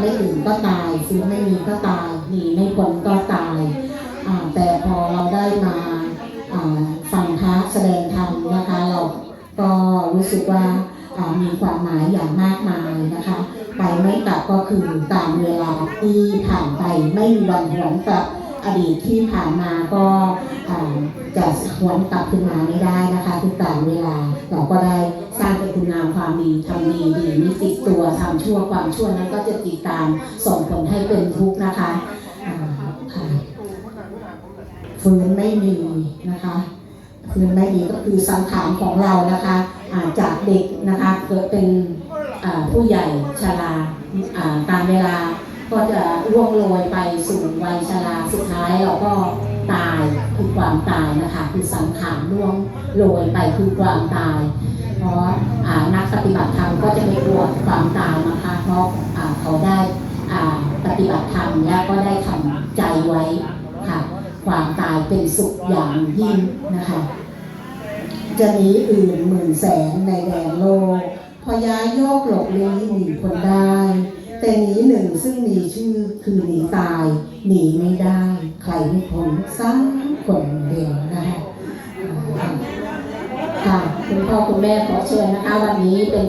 ไม่ถึงก็ตายซื้อไม่มีก็ตายหนีไม่พ้นก็ตาย แต่พอเราได้มาฟังพระแสดงธรรมนะคะ เราก็รู้สึกว่าอ่ามีความหมายอย่างมากมายนะคะ ไปไม่กลับก็คือตามเวลาที่ผ่านไปไม่มีวันหวนกลับ อดีตที่ผ่านมาก็าจะหวนกลับขึ้นมาไม่ได้นะคะทุกตามเวลาเราก็ได้สร้างแต่คุณงามความดีทำดีดีไม่ติดตัวทำชั่วความชั่วนั้นก็จะติดตามส่งผลให้เป็นทุกข์นะคะฟื้นไม่มีนะคะฟื้นไม่มีก็คือสังขารของเรานะคะาจากเด็กนะคะเกิดเป็นผู้ใหญ่ชราตามเวลา ก็จะล่วงโรยไปสู่วัยชราสุดท้ายเราก็ตายคือความตายนะคะ คือสังขารล่วงโรยไปคือความตาย เพราะนักปฏิบัติธรรมก็จะไม่กลัวความตายนะคะเพราะเขาได้ปฏิบัติธรรมแล้วก็ได้ทำใจไว้ค่ะ ความตายเป็นสุขอย่างยิ่งนะคะจะหนีอื่นหมื่นแสนในแดนโลกพอยาโยกหลบลี้หนีคนได้ แต่หนีหนึ่งซึ่งมีชื่อคือหนีตายหนีไม่ได้ ใครไม่พ้นสักคนเดียวนะคะค่ะคุณพ่อคุณแม่ขอเชิญนะคะวันนี้เป็น